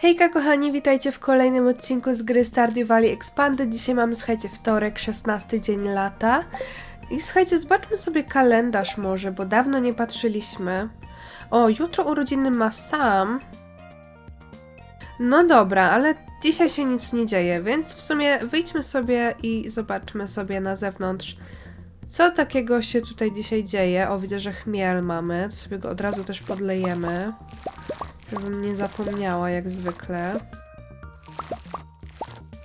Hejka kochani, witajcie w kolejnym odcinku z gry Stardew Valley Expanded. Dzisiaj mamy, słuchajcie, wtorek, 16 dzień lata. I słuchajcie, zobaczmy sobie kalendarz może, bo dawno nie patrzyliśmy. O, jutro urodziny ma Sam. No dobra, ale dzisiaj się nic nie dzieje, więc w sumie wyjdźmy sobie i zobaczmy sobie na zewnątrz, co takiego się tutaj dzisiaj dzieje. O, widzę, że chmiel mamy, to sobie go od razu też podlejemy. Żebym nie zapomniała, jak zwykle.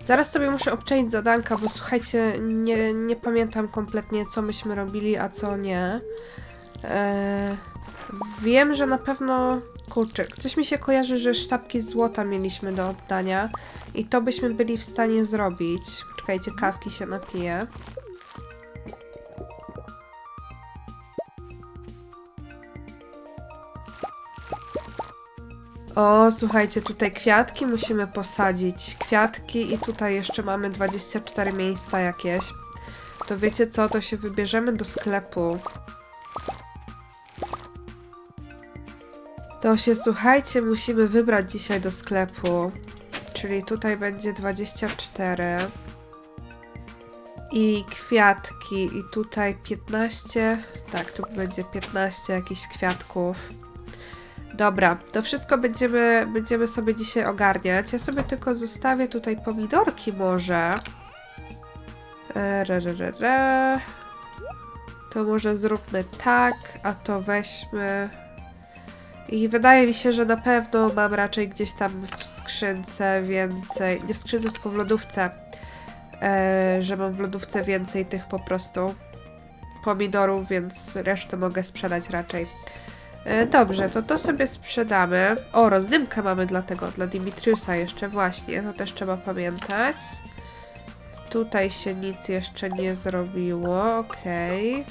Zaraz sobie muszę obczaić zadanka, bo słuchajcie, nie, nie pamiętam kompletnie, co myśmy robili, a co nie. Eee, wiem, że na pewno... Kurczę, coś mi się kojarzy, że sztabki złota mieliśmy do oddania i to byśmy byli w stanie zrobić. Czekajcie, kawki się napiję. O, słuchajcie, tutaj kwiatki musimy posadzić. Kwiatki i tutaj jeszcze mamy 24 miejsca jakieś. To wiecie co, to się wybierzemy do sklepu. To się, słuchajcie, musimy wybrać dzisiaj do sklepu. Czyli tutaj będzie 24. I kwiatki. I tutaj 15. Tak, tu będzie 15 jakichś kwiatków. Dobra, to wszystko będziemy, będziemy sobie dzisiaj ogarniać. Ja sobie tylko zostawię tutaj pomidorki może. E. To może zróbmy tak, a to weźmy. I wydaje mi się, że na pewno mam raczej gdzieś tam w skrzynce więcej. Nie w skrzynce, tylko w lodówce. E, że mam w lodówce więcej tych po prostu pomidorów, więc resztę mogę sprzedać raczej. E, Dobrze, to to sobie sprzedamy. O, rozdymkę mamy dla tego, dla Dimitriusa jeszcze, właśnie, to też trzeba pamiętać. Tutaj się nic jeszcze nie zrobiło, okej.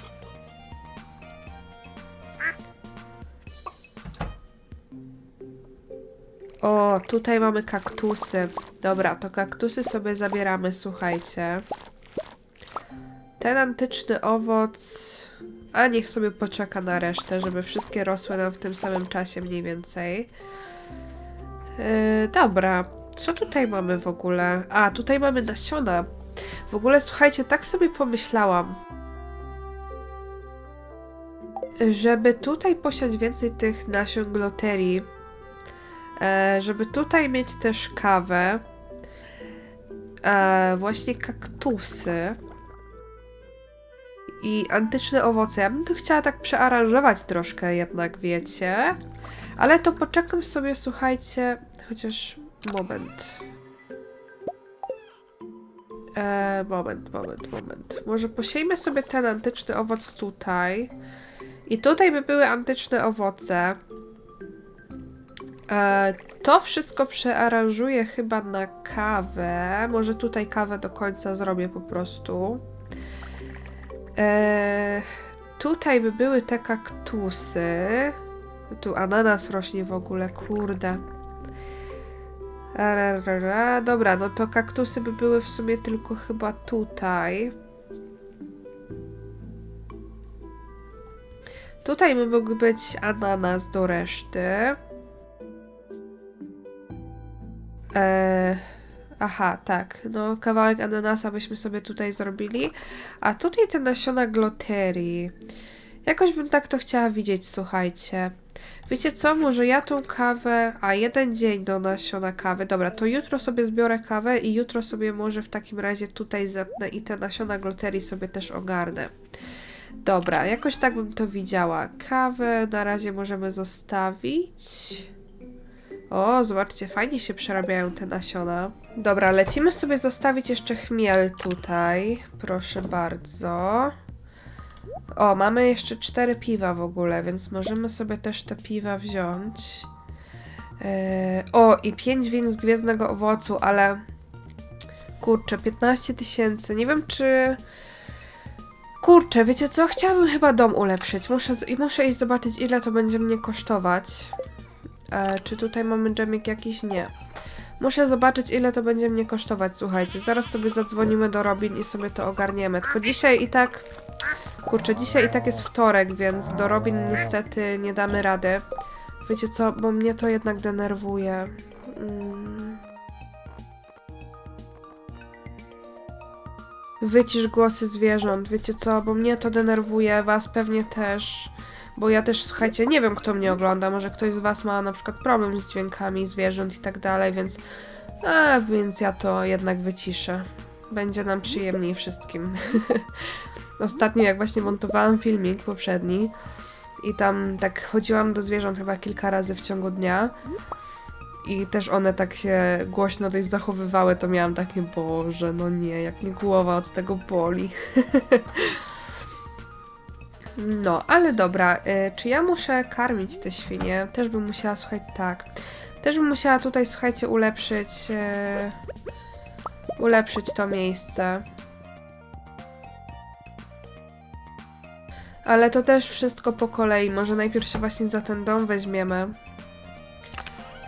O, tutaj mamy kaktusy. Dobra, to kaktusy sobie zabieramy, słuchajcie. Ten antyczny owoc... A niech sobie poczeka na resztę, żeby wszystkie rosły nam w tym samym czasie mniej więcej. Yy, dobra, co tutaj mamy w ogóle? A, tutaj mamy nasiona. W ogóle słuchajcie, tak sobie pomyślałam. Żeby tutaj posiać więcej tych nasion gloterii, e, żeby tutaj mieć też kawę, e, właśnie kaktusy, i antyczne owoce. Ja bym to chciała tak przearanżować troszkę jednak, wiecie? Ale to poczekam sobie, słuchajcie, chociaż moment. E, moment, moment, moment. Może posiejmy sobie ten antyczny owoc tutaj. I tutaj by były antyczne owoce. E, to wszystko przearanżuję chyba na kawę. Może tutaj kawę do końca zrobię po prostu. Eee, tutaj by były te kaktusy. Tu ananas rośnie w ogóle, kurde. Ararara. Dobra, no to kaktusy by były w sumie tylko chyba tutaj. Tutaj by mógł być ananas do reszty. Eee, Aha, tak. No, kawałek ananasa byśmy sobie tutaj zrobili. A tutaj te nasiona gloterii. Jakoś bym tak to chciała widzieć, słuchajcie. Wiecie co? Może ja tą kawę... A, jeden dzień do nasiona kawy. Dobra, to jutro sobie zbiorę kawę i jutro sobie może w takim razie tutaj zetnę i te nasiona gloterii sobie też ogarnę. Dobra, jakoś tak bym to widziała. Kawę na razie możemy zostawić. O, zobaczcie, fajnie się przerabiają te nasiona. Dobra, lecimy sobie zostawić jeszcze chmiel tutaj. Proszę bardzo. O, mamy jeszcze cztery piwa w ogóle, więc możemy sobie też te piwa wziąć. Yy, o, i pięć win z gwiezdnego owocu, ale... Kurczę, 15 tysięcy. Nie wiem, czy... Kurczę, wiecie co? Chciałabym chyba dom ulepszyć. Muszę, muszę iść zobaczyć, ile to będzie mnie kosztować. E, czy tutaj mamy dżemik jakiś? Nie. Muszę zobaczyć, ile to będzie mnie kosztować, słuchajcie. Zaraz sobie zadzwonimy do Robin i sobie to ogarniemy. Tylko dzisiaj i tak... Kurczę, dzisiaj i tak jest wtorek, więc do Robin niestety nie damy rady. Wiecie co, bo mnie to jednak denerwuje. Mm. Wycisz głosy zwierząt, wiecie co, bo mnie to denerwuje, was pewnie też. Bo ja też, słuchajcie, nie wiem kto mnie ogląda, może ktoś z was ma na przykład problem z dźwiękami zwierząt i tak dalej, więc... A, więc ja to jednak wyciszę. Będzie nam przyjemniej wszystkim. Ostatnio jak właśnie montowałam filmik poprzedni i tam tak chodziłam do zwierząt chyba kilka razy w ciągu dnia i też one tak się głośno dość zachowywały, to miałam takie, Boże, no nie, jak mi głowa od tego boli. No, ale dobra, y, czy ja muszę karmić te świnie? Też bym musiała, słuchajcie, tak. Też bym musiała tutaj, słuchajcie, ulepszyć... y, ulepszyć to miejsce. Ale to też wszystko po kolei. Może najpierw się właśnie za ten dom weźmiemy.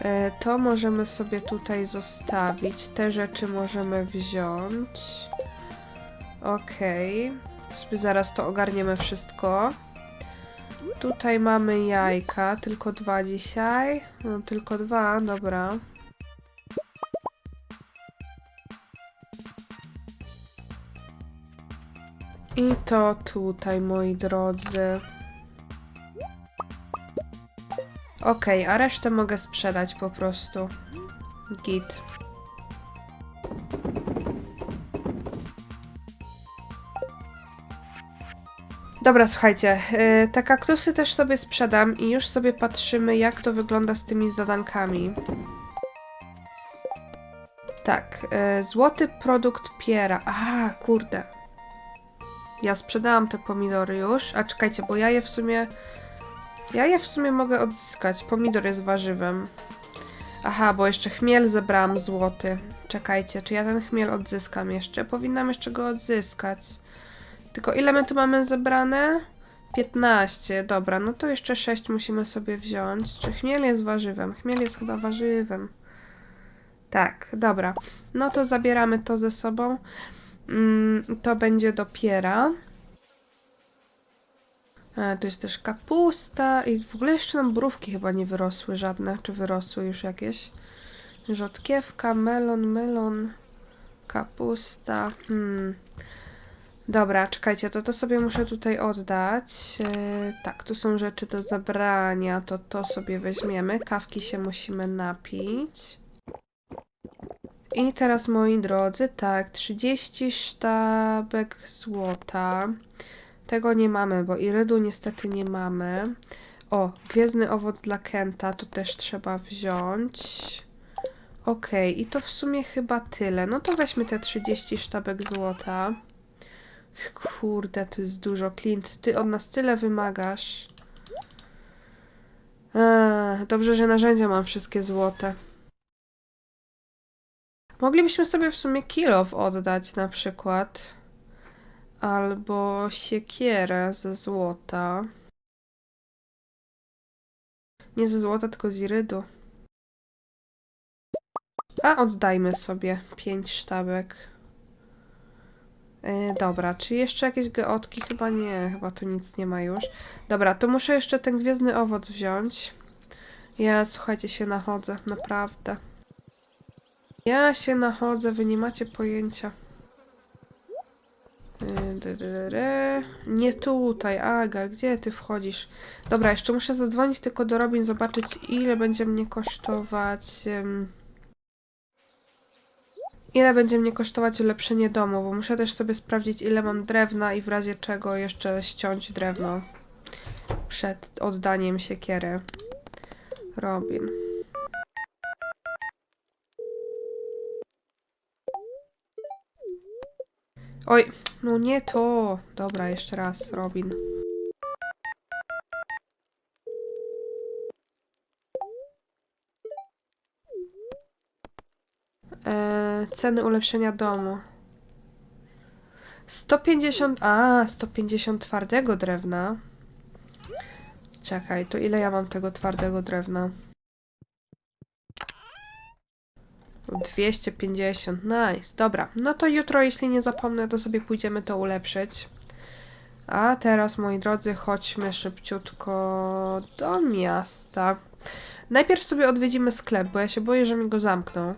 E, To możemy sobie tutaj zostawić. Te rzeczy możemy wziąć. Okej. Sobie zaraz to ogarniemy wszystko. Tutaj mamy jajka. Tylko dwa dzisiaj. No, tylko dwa, dobra. I to tutaj, moi drodzy. Okej, a resztę mogę sprzedać po prostu. Git. Dobra, słuchajcie, yy, te kaktusy też sobie sprzedam i już sobie patrzymy, jak to wygląda z tymi zadankami. Tak, yy, złoty produkt piera. Aha, kurde. Ja sprzedałam te pomidory już, a czekajcie, bo ja je w sumie... Ja je w sumie mogę odzyskać. Pomidor jest warzywem. Aha, bo jeszcze chmiel zebrałam złoty. Czekajcie, czy ja ten chmiel odzyskam jeszcze? Powinnam jeszcze go odzyskać. Tylko ile my tu mamy zebrane? 15, dobra, no to jeszcze 6 musimy sobie wziąć. Czy chmiel jest warzywem? Chmiel jest chyba warzywem. Tak, dobra. No to zabieramy to ze sobą. Mm, to będzie dopiera. A, tu jest też kapusta i w ogóle jeszcze nam brówki chyba nie wyrosły żadne. Czy wyrosły już jakieś? Rzodkiewka, melon, melon, kapusta. Hmm. Dobra, czekajcie, to to sobie muszę tutaj oddać. E, tak, tu są rzeczy do zabrania, to to sobie weźmiemy. Kawki się musimy napić. I teraz, moi drodzy, tak, 30 sztabek złota. Tego nie mamy, bo irydu niestety nie mamy. O, gwiezdny owoc dla Kenta, to też trzeba wziąć. Okej, i to w sumie chyba tyle. No to weźmy te 30 sztabek złota. Kurde, to jest dużo. Clint, ty od nas tyle wymagasz. Eee, dobrze, że narzędzia mam wszystkie złote. Moglibyśmy sobie w sumie kilow oddać na przykład. Albo siekierę ze złota. Nie ze złota, tylko z irydu. A oddajmy sobie pięć sztabek. Yy, dobra, czy jeszcze jakieś geotki? Chyba nie, chyba tu nic nie ma już. Dobra, to muszę jeszcze ten gwiezdny owoc wziąć. Ja, słuchajcie, się nachodzę, naprawdę. Ja się nachodzę, wy nie macie pojęcia. Dy. Nie tutaj, Aga, gdzie ty wchodzisz? Dobra, jeszcze muszę zadzwonić tylko do Robin, zobaczyć ile będzie mnie kosztować... Ile będzie mnie kosztować ulepszenie domu, bo muszę też sobie sprawdzić ile mam drewna i w razie czego jeszcze ściąć drewno przed oddaniem siekiery. Robin. Oj, no nie to. Dobra, jeszcze raz, Robin. Ceny ulepszenia domu. 150, a 150 twardego drewna. Czekaj, to ile ja mam tego twardego drewna? 250, nice. Dobra, no to jutro, jeśli nie zapomnę, to sobie pójdziemy to ulepszyć. A teraz, moi drodzy, chodźmy szybciutko do miasta. Najpierw sobie odwiedzimy sklep, bo ja się boję, że mi go zamkną.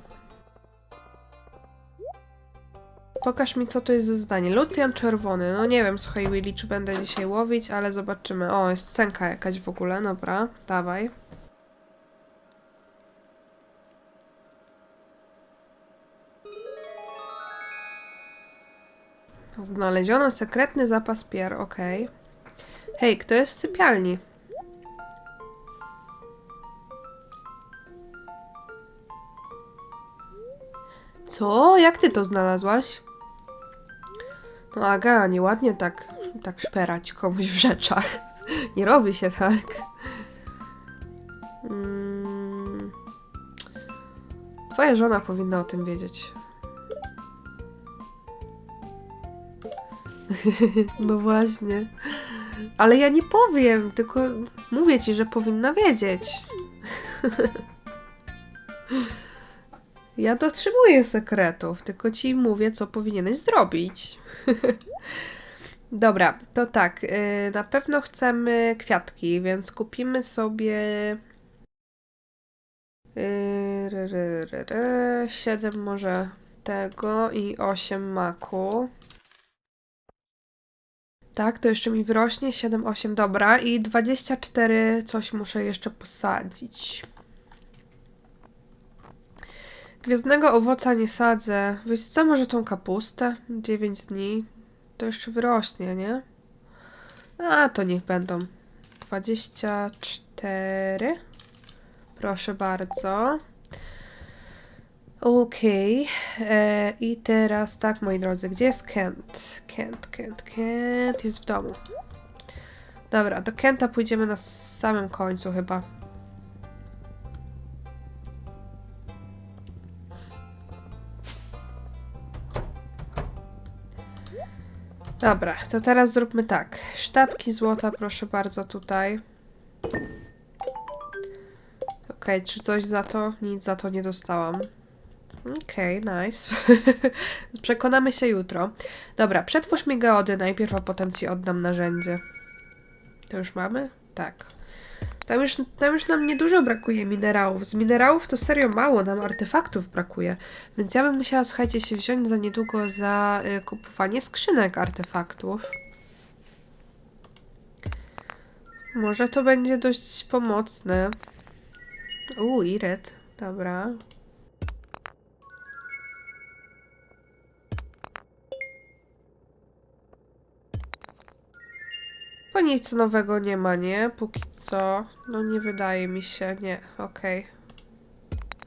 Pokaż mi, co to jest za zadanie. Lucjan czerwony. No nie wiem, słuchaj, Willy, czy będę dzisiaj łowić, ale zobaczymy. O, jest cenka jakaś w ogóle, dobra. Dawaj. Znaleziono sekretny zapas pier, okej. Hej, kto jest w sypialni? Co? Jak ty to znalazłaś? No Aga, nieładnie tak, tak szperać komuś w rzeczach. Nie robi się tak. Mm. Twoja żona powinna o tym wiedzieć. No właśnie. Ale ja nie powiem, tylko mówię ci, że powinna wiedzieć. Ja dotrzymuję sekretów, tylko ci mówię, co powinieneś zrobić. Dobra, to tak. yy, Na pewno chcemy kwiatki, więc kupimy sobie. Yy, ry, ry, ry, ry, 7 może tego i 8 maku. Tak, to jeszcze mi wyrośnie 7, 8, dobra. I 24 coś muszę jeszcze posadzić. Gwiazdnego owoca nie sadzę. Wiecie co, może tą kapustę? 9 dni. To jeszcze wyrośnie, nie? A, to niech będą. 24. Proszę bardzo. Okej. E, I teraz tak, moi drodzy, gdzie jest Kent? Kent, Kent, Kent jest w domu. Dobra, do Kenta pójdziemy na samym końcu chyba. Dobra, to teraz zróbmy tak. Sztabki złota, proszę bardzo, tutaj. Okej, czy coś za to? Nic za to nie dostałam. Okej, nice. Przekonamy się jutro. Dobra, przetwórz mi geody najpierw, a potem ci oddam narzędzie. To już mamy? Tak. Tam już, tam już nam niedużo brakuje minerałów. Z minerałów to serio mało nam artefaktów brakuje. Więc ja bym musiała, słuchajcie, się wziąć za niedługo za y, kupowanie skrzynek artefaktów. Może to będzie dość pomocne. Uuu, Iret. Dobra. Bo nic nowego nie ma, nie? Póki co. No nie wydaje mi się, nie. Okej.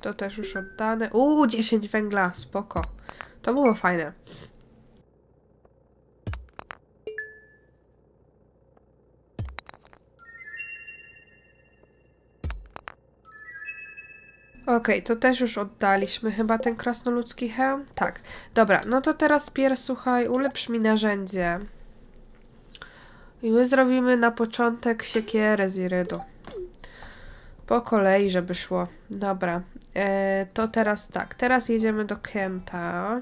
To też już oddane. Uuu, 10 węgla, spoko. To było fajne. Okej, to też już oddaliśmy chyba ten krasnoludzki hełm? Tak. Dobra, no to teraz pier, słuchaj, ulepsz mi narzędzie. I my zrobimy na początek siekierę z irydu. Po kolei, żeby szło. Dobra. E, to teraz tak. Teraz jedziemy do Kenta.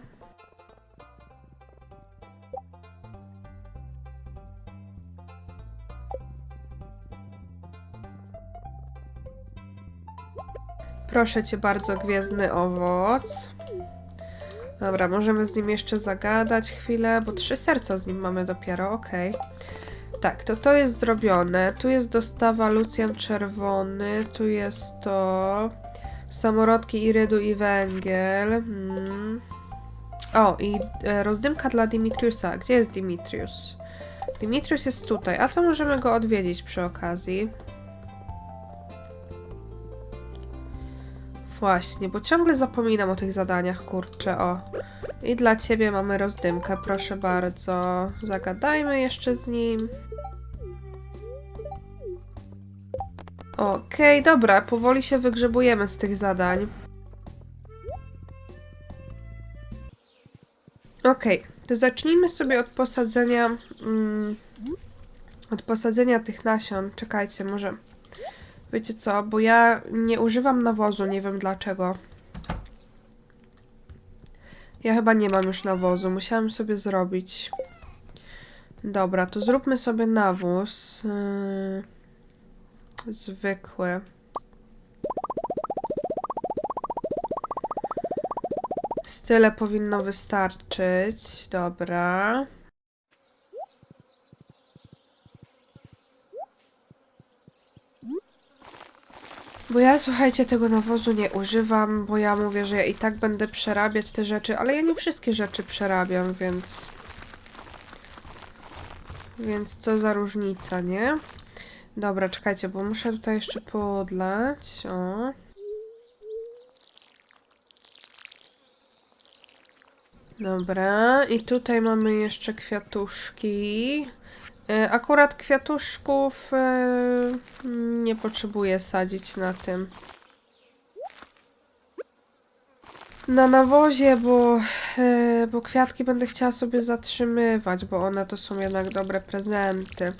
Proszę cię bardzo, gwiezdny owoc. Dobra, możemy z nim jeszcze zagadać chwilę, bo trzy serca z nim mamy dopiero, okej. Tak, to to jest zrobione. Tu jest dostawa Lucjan Czerwony, tu jest to samorodki Irydu i węgiel. Mm. O, i e, rozdymka dla Dimitriusa. Gdzie jest Dimitrius? Dimitrius jest tutaj, a to możemy go odwiedzić przy okazji. Właśnie, bo ciągle zapominam o tych zadaniach, kurczę, o. I dla ciebie mamy rozdymkę, proszę bardzo. Zagadajmy jeszcze z nim. Okej, dobra, powoli się wygrzebujemy z tych zadań. Okej, to zacznijmy sobie od posadzenia. Mm, od posadzenia tych nasion. Czekajcie, może. Wiecie co, bo ja nie używam nawozu, nie wiem dlaczego. Ja chyba nie mam już nawozu. Musiałam sobie zrobić. Dobra, to zróbmy sobie nawóz. Yy, zwykły. Tyle powinno wystarczyć. Dobra. Bo ja, słuchajcie, tego nawozu nie używam, bo ja mówię, że ja i tak będę przerabiać te rzeczy, ale ja nie wszystkie rzeczy przerabiam, więc... Więc co za różnica, nie? Dobra, czekajcie, bo muszę tutaj jeszcze podlać. O. Dobra, i tutaj mamy jeszcze kwiatuszki. E, Akurat kwiatuszków e, nie potrzebuję sadzić na tym. Na nawozie, bo, e, bo kwiatki będę chciała sobie zatrzymywać, bo one to są jednak dobre prezenty.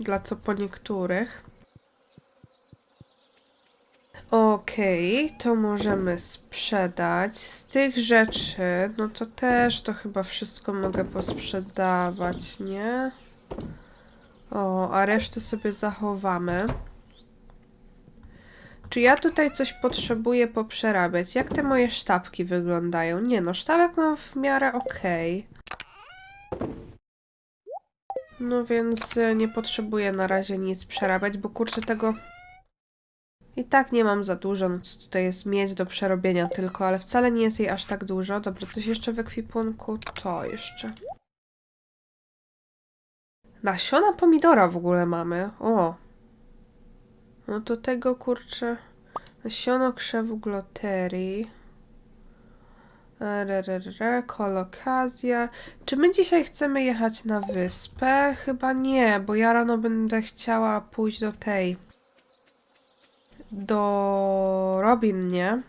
Dla co po niektórych. Okej, to możemy sprzedać. Z tych rzeczy, no to też to chyba wszystko mogę posprzedawać, nie? O, a resztę sobie zachowamy. Czy ja tutaj coś potrzebuję poprzerabiać? Jak te moje sztabki wyglądają? Nie no, sztabek mam w miarę okej. No więc e, nie potrzebuję na razie nic przerabiać, bo kurczę tego... I tak nie mam za dużo, no co tutaj jest miedź do przerobienia tylko, ale wcale nie jest jej aż tak dużo. Dobra, coś jeszcze w ekwipunku? To jeszcze. Nasiona pomidora w ogóle mamy. O. No to tego kurczę. Nasiono krzewu gloterii. Rrrr, kolokazja. Czy my dzisiaj chcemy jechać na wyspę? Chyba nie, bo ja rano będę chciała pójść do tej. Do Robin, nie?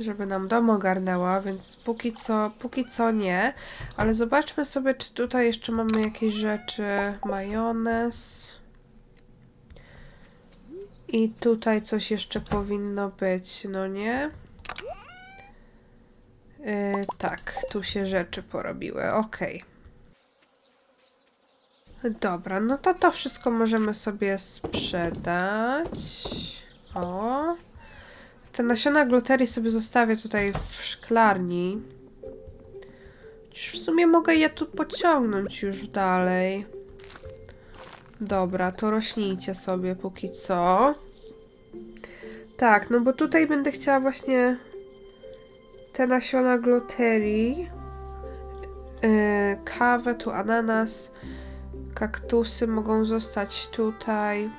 Żeby nam dom ogarnęła, więc póki co, póki co nie. Ale zobaczmy sobie, czy tutaj jeszcze mamy jakieś rzeczy. Majonez. I tutaj coś jeszcze powinno być, no nie? Yy, tak, tu się rzeczy porobiły, okej. Dobra, no to to wszystko możemy sobie sprzedać. O. Te nasiona gluterii sobie zostawię tutaj w szklarni. W sumie mogę je tu pociągnąć już dalej. Dobra, to rośnijcie sobie póki co. Tak, no bo tutaj będę chciała właśnie te nasiona gluterii. Yy, kawę, tu ananas. Kaktusy mogą zostać tutaj.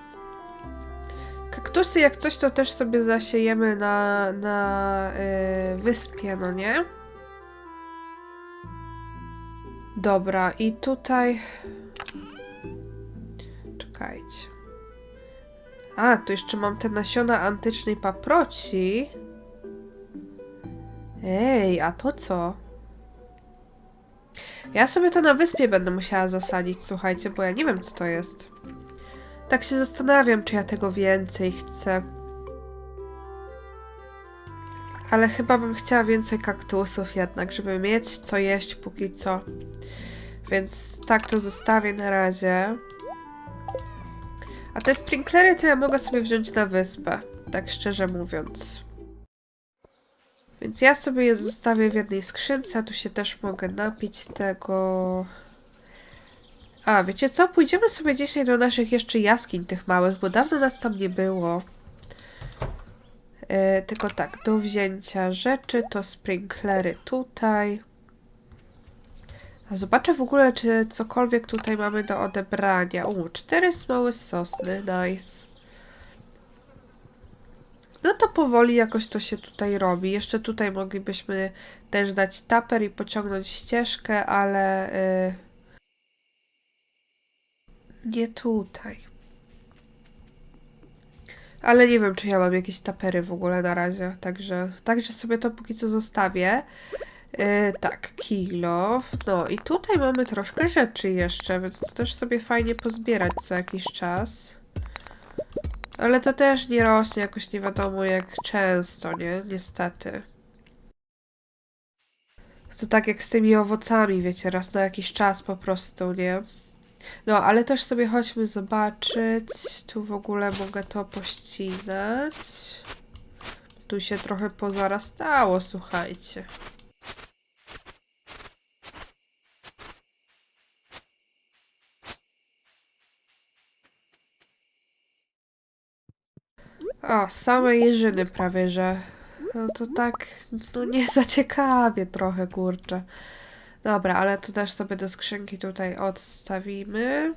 Kaktusy jak coś to też sobie zasiejemy na, na yy, wyspie, no nie? Dobra, i tutaj... Czekajcie. A, tu jeszcze mam te nasiona antycznej paproci. Ej, a to co? Ja sobie to na wyspie będę musiała zasadzić, słuchajcie, bo ja nie wiem, co to jest. Tak się zastanawiam, czy ja tego więcej chcę. Ale chyba bym chciała więcej kaktusów jednak, żeby mieć co jeść póki co. Więc tak to zostawię na razie. A te sprinklery to ja mogę sobie wziąć na wyspę, tak szczerze mówiąc. Więc ja sobie je zostawię w jednej skrzynce, a tu się też mogę napić tego... A, wiecie co? Pójdziemy sobie dzisiaj do naszych jeszcze jaskiń tych małych, bo dawno nas tam nie było. E, tylko tak, do wzięcia rzeczy to sprinklery tutaj. A zobaczę w ogóle, czy cokolwiek tutaj mamy do odebrania. U, cztery z sosny, nice. No to powoli jakoś to się tutaj robi. Jeszcze tutaj moglibyśmy też dać taper i pociągnąć ścieżkę, ale yy, nie tutaj. Ale nie wiem, czy ja mam jakieś tapery w ogóle na razie, także, także sobie to póki co zostawię. Yy, tak, kilo. No i tutaj mamy troszkę rzeczy jeszcze, więc to też sobie fajnie pozbierać co jakiś czas. Ale to też nie rośnie jakoś nie wiadomo jak często, nie? Niestety. To tak jak z tymi owocami, wiecie, raz na jakiś czas po prostu, nie? No, ale też sobie chodźmy zobaczyć. Tu w ogóle mogę to pościnać. Tu się trochę pozarastało, słuchajcie. O, same jeżyny prawie, że. No to tak, no nie za ciekawie trochę, kurczę. Dobra, ale to też sobie do skrzynki tutaj odstawimy.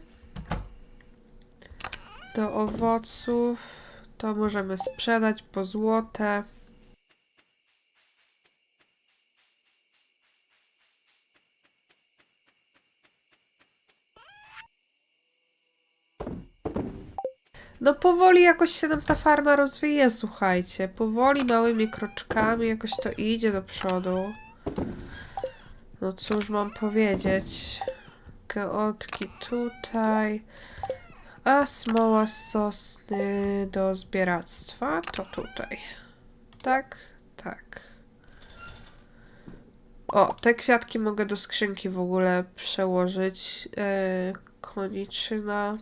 Do owoców to możemy sprzedać po złote. No powoli jakoś się nam ta farma rozwija, słuchajcie. Powoli, małymi kroczkami jakoś to idzie do przodu. No cóż mam powiedzieć. Geotki tutaj. A smoła z sosny do zbieractwa to tutaj. Tak? Tak. O, te kwiatki mogę do skrzynki w ogóle przełożyć. Yy, koniczyna.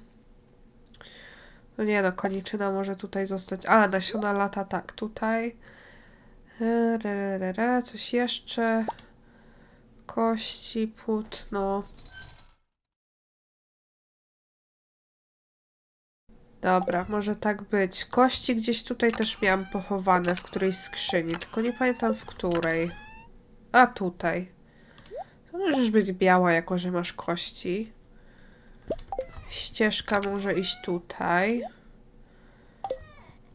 No nie no, koniczyna może tutaj zostać. A, nasiona lata, tak, tutaj. Re, re, re, re, coś jeszcze. Kości, płótno. Dobra, może tak być. Kości gdzieś tutaj też miałam pochowane w którejś skrzyni, tylko nie pamiętam w której. A tutaj. To możesz być biała, jako że masz kości. Ścieżka może iść tutaj.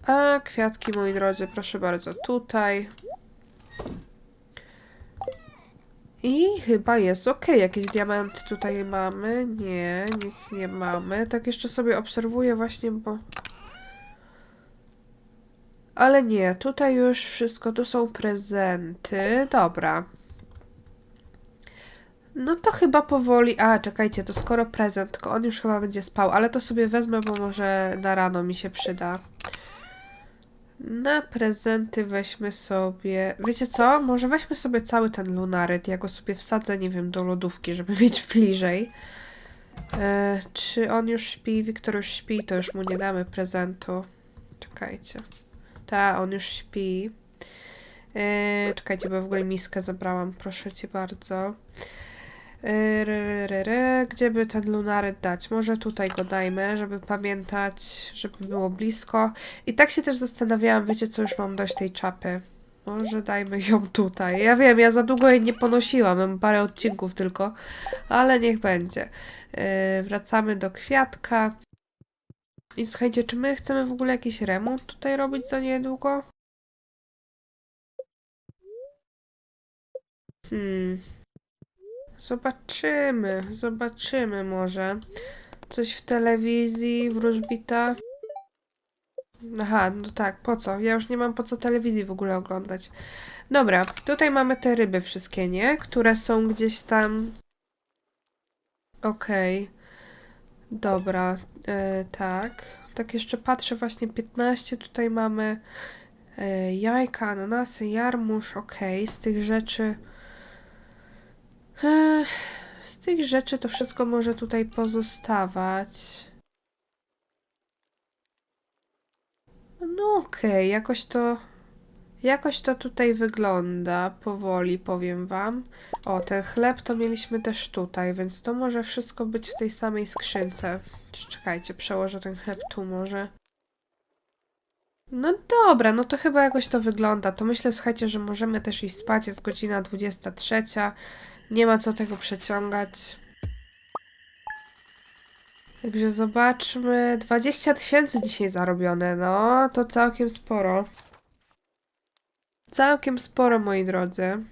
A kwiatki, moi drodzy, proszę bardzo, tutaj. I chyba jest ok. Jakieś diamenty tutaj mamy? Nie, nic nie mamy. Tak jeszcze sobie obserwuję właśnie, bo... Ale nie, tutaj już wszystko, to są prezenty. Dobra. No to chyba powoli. A, czekajcie, to skoro prezent, tylko on już chyba będzie spał, ale to sobie wezmę, bo może na rano mi się przyda. Na prezenty weźmy sobie. Wiecie co? Może weźmy sobie cały ten lunaryt. Ja go sobie wsadzę, nie wiem, do lodówki, żeby mieć bliżej. E, czy on już śpi? Wiktor już śpi, to już mu nie damy prezentu. Czekajcie. Ta, on już śpi. E, czekajcie, bo w ogóle miskę zabrałam, proszę cię bardzo. E. Gdzie by ten lunaryt dać? Może tutaj go dajmy, żeby pamiętać, żeby było blisko. I tak się też zastanawiałam, wiecie co, już mam dość tej czapy. Może dajmy ją tutaj. Ja wiem, ja za długo jej nie ponosiłam, mam parę odcinków tylko, ale niech będzie. Yy, wracamy do kwiatka. I słuchajcie, czy my chcemy w ogóle jakiś remont tutaj robić za niedługo? Hmm. Zobaczymy, zobaczymy może. Coś w telewizji, wróżbita. Aha, no tak, po co? Ja już nie mam po co telewizji w ogóle oglądać. Dobra, tutaj mamy te ryby wszystkie, nie? Które są gdzieś tam... Okej. Dobra, e, tak. Tak jeszcze patrzę, właśnie 15 tutaj mamy e, jajka, ananasy, jarmuż, okej. Z tych rzeczy... Z tych rzeczy to wszystko może tutaj pozostawać. No okej, jakoś to... Jakoś to tutaj wygląda powoli, powiem wam. O, ten chleb to mieliśmy też tutaj, więc to może wszystko być w tej samej skrzynce. Czekajcie, przełożę ten chleb tu może. No dobra, no to chyba jakoś to wygląda. To myślę, słuchajcie, że możemy też iść spać. Jest godzina 23. Nie ma co tego przeciągać. Także zobaczmy. 20 tysięcy dzisiaj zarobione. No, to całkiem sporo. Całkiem sporo, moi drodzy.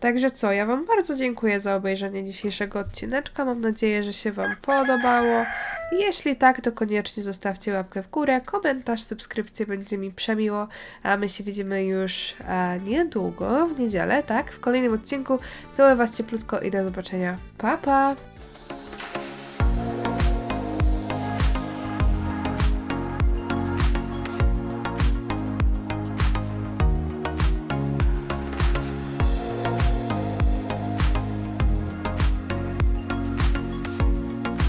Także co, ja Wam bardzo dziękuję za obejrzenie dzisiejszego odcineczka. Mam nadzieję, że się Wam podobało. Jeśli tak, to koniecznie zostawcie łapkę w górę, komentarz, subskrypcję, będzie mi przemiło. A my się widzimy już e, niedługo, w niedzielę, tak? W kolejnym odcinku. Całuję Was cieplutko i do zobaczenia. Pa, pa!